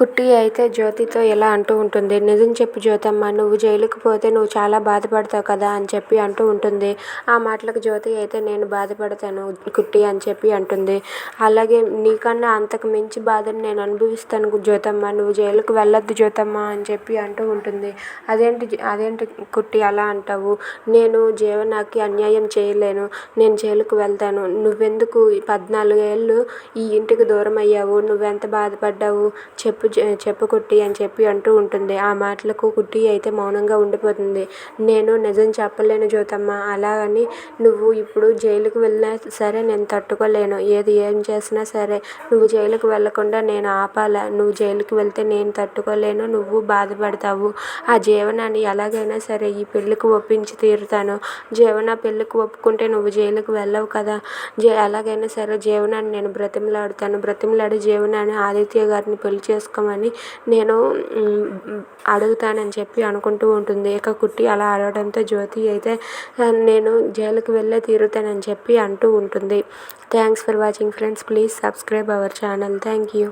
కుట్టి అయితే జ్యోతితో ఇలా అంటూ ఉంటుంది నిజం చెప్పు జ్యోతమ్మ నువ్వు జైలుకి పోతే నువ్వు చాలా బాధపడతావు కదా అని చెప్పి అంటూ ఉంటుంది. ఆ మాటలకు జ్యోతి అయితే నేను బాధపడతాను కుట్టి అని చెప్పి అంటుంది. అలాగే నీకన్నా అంతకు మించి బాధను నేను అనుభవిస్తాను జ్యోతమ్మ నువ్వు జైలుకి వెళ్ళొద్దు జ్యోతమ్మ అని చెప్పి అంటూ ఉంటుంది. అదేంటి అదేంటి కుట్టి అలా అంటావు? నేను జీవనాకి అన్యాయం చేయలేను నేను జైలుకు వెళ్తాను. నువ్వెందుకు పద్నాలుగేళ్ళు పద్నాలుగు ఏళ్ళు ఈ ఇంటికి దూరం అయ్యావు నువ్వెంత బాధపడ్డావు? చెప్పు చెప్పు కుట్టి అని చెప్పి అంటూ ఉంటుంది. ఆ మాటలకు కుట్టి అయితే మౌనంగా ఉండిపోతుంది. నేను నిజం చెప్పలేను జ్యోతమ్మ. అలాగని నువ్వు ఇప్పుడు జైలుకు వెళ్ళినా సరే నేను తట్టుకోలేను. ఏది ఏం చేసినా సరే నువ్వు జైలుకు వెళ్ళకుండా నేను ఆపాలా. నువ్వు జైలుకు వెళ్తే నేను తట్టుకోలేను. నువ్వు బాధపడతావు. ఆ జీవనాన్ని ఎలాగైనా సరే ఈ పెళ్ళికి ఒప్పించి తీరుతాను. జీవన పెళ్ళికి ఒప్పుకుంటే నువ్వు జైలుకి వెళ్ళవు కదా. జే ఎలాగైనా సరే జీవనాన్ని నేను బ్రతిమలాడుతాను. బ్రతిమలాడి జీవనాన్ని ఆదిత్య గారిని పెళ్ళి చేసుకోమని నేను అడుగుతానని చెప్పి అనుకుంటూ ఉంటుంది. ఇక కుట్టి అలా అడగడంతో జ్యోతి అయితే నేను జైలుకి వెళ్ళే తీరుతానని చెప్పి అంటూ ఉంటుంది. Thanks for watching friends please subscribe our channel thank you